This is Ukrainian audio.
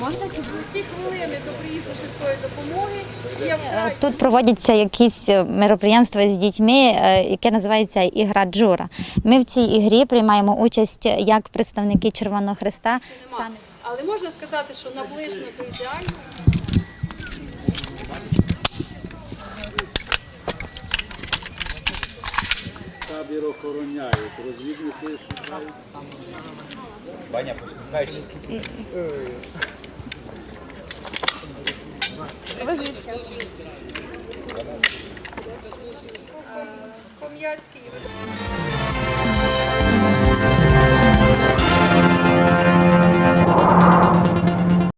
молодець. Ці хвилини до приїзду швидкої допомоги. Я Е, Тут проводяться якісь е, мероприємства з дітьми, е, яке називається ігра Джура. Ми в цій ігрі приймаємо участь як представники Червоного Христа. Самі Але можна сказати, що наближено до ідеального. Табір охороняють, розвідники шукають. Ваня, посміхайся. Ком'янський.